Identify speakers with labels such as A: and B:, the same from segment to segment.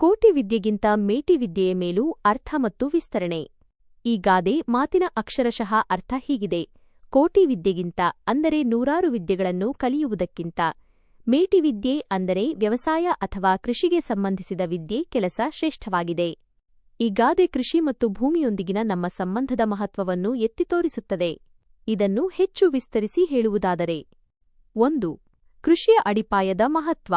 A: ಕೋಟಿ ವಿದ್ಯೆಗಿಂತ ಮೇಟಿ ವಿದ್ಯೆಯ ಮೇಲೂ ಅರ್ಥ ಮತ್ತು ವಿಸ್ತರಣೆ. ಈ ಗಾದೆ ಮಾತಿನ ಅಕ್ಷರಶಃ ಅರ್ಥ ಹೀಗಿದೆ. ಕೋಟಿ ವಿದ್ಯೆಗಿಂತ ಅಂದರೆ ನೂರಾರು ವಿದ್ಯೆಗಳನ್ನು ಕಲಿಯುವುದಕ್ಕಿಂತ. ಮೇಟಿ ವಿದ್ಯೆ ಅಂದರೆ ವ್ಯವಸಾಯ ಅಥವಾ ಕೃಷಿಗೆ ಸಂಬಂಧಿಸಿದ ವಿದ್ಯೆ ಕೆಲಸ ಶ್ರೇಷ್ಠವಾಗಿದೆ. ಈ ಗಾದೆ ಕೃಷಿ ಮತ್ತು ಭೂಮಿಯೊಂದಿಗಿನ ನಮ್ಮ ಸಂಬಂಧದ ಮಹತ್ವವನ್ನು ಎತ್ತಿ ತೋರಿಸುತ್ತದೆ. ಇದನ್ನು ಹೆಚ್ಚು ವಿಸ್ತರಿಸಿ ಹೇಳುವುದಾದರೆ, ಒಂದು ಕೃಷಿಯ ಅಡಿಪಾಯದ ಮಹತ್ವ.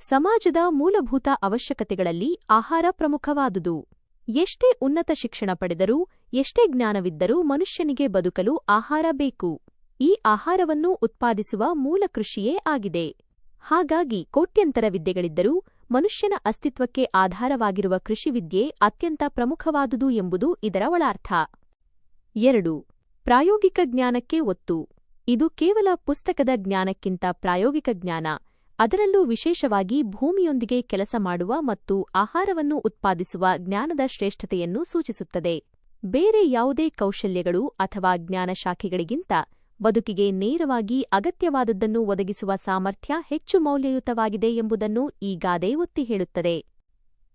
A: ಸಮಾಜದ ಮೂಲಭೂತ ಅವಶ್ಯಕತೆಗಳಲ್ಲಿ ಆಹಾರ ಪ್ರಮುಖವಾದುದು. ಎಷ್ಟೇ ಉನ್ನತ ಶಿಕ್ಷಣ ಪಡೆದರೂ, ಎಷ್ಟೇ ಜ್ಞಾನವಿದ್ದರೂ ಮನುಷ್ಯನಿಗೆ ಬದುಕಲು ಆಹಾರ ಬೇಕು. ಈ ಆಹಾರವನ್ನು ಉತ್ಪಾದಿಸುವ ಮೂಲ ಕೃಷಿಯೇ ಆಗಿದೆ. ಹಾಗಾಗಿ ಕೋಟ್ಯಂತರ ವಿದ್ಯೆಗಳಿದ್ದರೂ ಮನುಷ್ಯನ ಅಸ್ತಿತ್ವಕ್ಕೆ ಆಧಾರವಾಗಿರುವ ಕೃಷಿವಿದ್ಯೆ ಅತ್ಯಂತ ಪ್ರಮುಖವಾದುದು ಎಂಬುದು ಇದರ ಒಳಾರ್ಥ. ಎರಡು. ಪ್ರಾಯೋಗಿಕ ಜ್ಞಾನಕ್ಕೆ ಒತ್ತು. ಇದು ಕೇವಲ ಪುಸ್ತಕದ ಜ್ಞಾನಕ್ಕಿಂತ ಪ್ರಾಯೋಗಿಕ ಜ್ಞಾನ. ಅದರಲ್ಲೂ ವಿಶೇಷವಾಗಿ ಭೂಮಿಯೊಂದಿಗೆ ಕೆಲಸ ಮಾಡುವ ಮತ್ತು ಆಹಾರವನ್ನು ಉತ್ಪಾದಿಸುವ ಜ್ಞಾನದ ಶ್ರೇಷ್ಠತೆಯನ್ನು ಸೂಚಿಸುತ್ತದೆ. ಬೇರೆ ಯಾವುದೇ ಕೌಶಲ್ಯಗಳು ಅಥವಾ ಜ್ಞಾನ ಶಾಖೆಗಳಿಗಿಂತ ಬದುಕಿಗೆ ನೇರವಾಗಿ ಅಗತ್ಯವಾದದ್ದನ್ನು ಒದಗಿಸುವ ಸಾಮರ್ಥ್ಯ ಹೆಚ್ಚು ಮೌಲ್ಯಯುತವಾಗಿದೆ ಎಂಬುದನ್ನು ಈ ಗಾದೆ ಒತ್ತಿ ಹೇಳುತ್ತದೆ.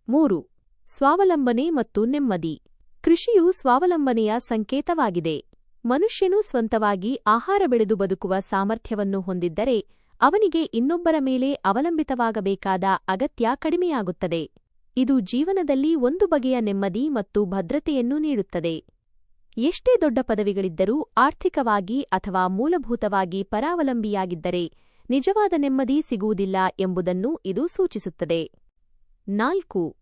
A: ಮೂರು, ಸ್ವಾವಲಂಬನೆ ಮತ್ತು ನೆಮ್ಮದಿ. ಕೃಷಿಯು ಸ್ವಾವಲಂಬನೆಯ ಸಂಕೇತವಾಗಿದೆ. ಮನುಷ್ಯನು ಸ್ವಂತವಾಗಿ ಆಹಾರ ಬೆಳೆದು ಬದುಕುವ ಸಾಮರ್ಥ್ಯವನ್ನು ಹೊಂದಿದ್ದರೆ ಅವನಿಗೆ ಇನ್ನೊಬ್ಬರ ಮೇಲೆ ಅವಲಂಬಿತವಾಗಬೇಕಾದ ಅಗತ್ಯ ಕಡಿಮೆಯಾಗುತ್ತದೆ. ಇದು ಜೀವನದಲ್ಲಿ ಒಂದು ಬಗೆಯ ನೆಮ್ಮದಿ ಮತ್ತು ಭದ್ರತೆಯನ್ನು ನೀಡುತ್ತದೆ. ಎಷ್ಟೇ ದೊಡ್ಡ ಪದವಿಗಳಿದ್ದರೂ ಆರ್ಥಿಕವಾಗಿ ಅಥವಾ ಮೂಲಭೂತವಾಗಿ ಪರಾವಲಂಬಿಯಾಗಿದ್ದರೆ ನಿಜವಾದ ನೆಮ್ಮದಿ ಸಿಗುವುದಿಲ್ಲ ಎಂಬುದನ್ನು ಇದು ಸೂಚಿಸುತ್ತದೆ. ನಾಲ್ಕು,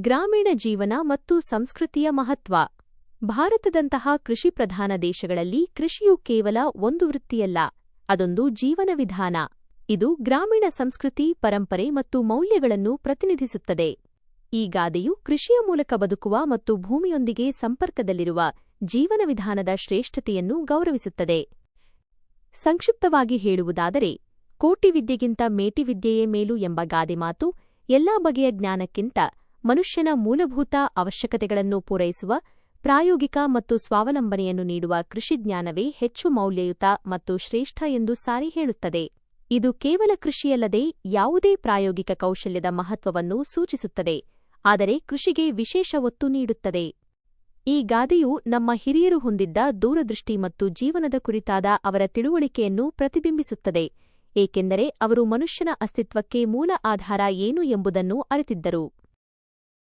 A: ಗ್ರಾಮೀಣ ಜೀವನ ಮತ್ತು ಸಂಸ್ಕೃತಿಯ ಮಹತ್ವ. ಭಾರತದಂತಹ ಕೃಷಿ ಪ್ರಧಾನ ದೇಶಗಳಲ್ಲಿ ಕೃಷಿಯು ಕೇವಲ ಒಂದು ವೃತ್ತಿಯಲ್ಲ. ಅದೊಂದು ಜೀವನ ವಿಧಾನ. ಇದು ಗ್ರಾಮೀಣ ಸಂಸ್ಕೃತಿ, ಪರಂಪರೆ ಮತ್ತು ಮೌಲ್ಯಗಳನ್ನು ಪ್ರತಿನಿಧಿಸುತ್ತದೆ. ಈ ಗಾದೆಯು ಕೃಷಿಯ ಮೂಲಕ ಬದುಕುವ ಮತ್ತು ಭೂಮಿಯೊಂದಿಗೆ ಸಂಪರ್ಕದಲ್ಲಿರುವ ಜೀವನ ವಿಧಾನದ ಶ್ರೇಷ್ಠತೆಯನ್ನು ಗೌರವಿಸುತ್ತದೆ. ಸಂಕ್ಷಿಪ್ತವಾಗಿ ಹೇಳುವುದಾದರೆ, ಕೋಟಿ ವಿದ್ಯೆಗಿಂತ ಮೇಟಿ ವಿದ್ಯೆಯೇ ಮೇಲು ಎಂಬ ಗಾದೆ ಮಾತು ಎಲ್ಲಾ ಬಗೆಯ ಜ್ಞಾನಕ್ಕಿಂತ ಮನುಷ್ಯನ ಮೂಲಭೂತ ಅವಶ್ಯಕತೆಗಳನ್ನು ಪೂರೈಸುವ ಪ್ರಾಯೋಗಿಕ ಮತ್ತು ಸ್ವಾವಲಂಬನೆಯನ್ನು ನೀಡುವ ಕೃಷಿಜ್ಞಾನವೇ ಹೆಚ್ಚು ಮೌಲ್ಯಯುತ ಮತ್ತು ಶ್ರೇಷ್ಠ ಎಂದು ಸಾರಿ ಹೇಳುತ್ತದೆ. ಇದು ಕೇವಲ ಕೃಷಿಯಲ್ಲದೆ ಯಾವುದೇ ಪ್ರಾಯೋಗಿಕ ಕೌಶಲ್ಯದ ಮಹತ್ವವನ್ನು ಸೂಚಿಸುತ್ತದೆ, ಆದರೆ ಕೃಷಿಗೆ ವಿಶೇಷ ಒತ್ತು ನೀಡುತ್ತದೆ. ಈ ಗಾದೆಯು ನಮ್ಮ ಹಿರಿಯರು ಹೊಂದಿದ್ದ ದೂರದೃಷ್ಟಿ ಮತ್ತು ಜೀವನದ ಕುರಿತಾದ ಅವರ ತಿಳುವಳಿಕೆಯನ್ನು ಪ್ರತಿಬಿಂಬಿಸುತ್ತದೆ, ಏಕೆಂದರೆ ಅವರು ಮನುಷ್ಯನ ಅಸ್ತಿತ್ವಕ್ಕೆ ಮೂಲ ಆಧಾರ ಏನು ಎಂಬುದನ್ನು ಅರಿತಿದ್ದರು.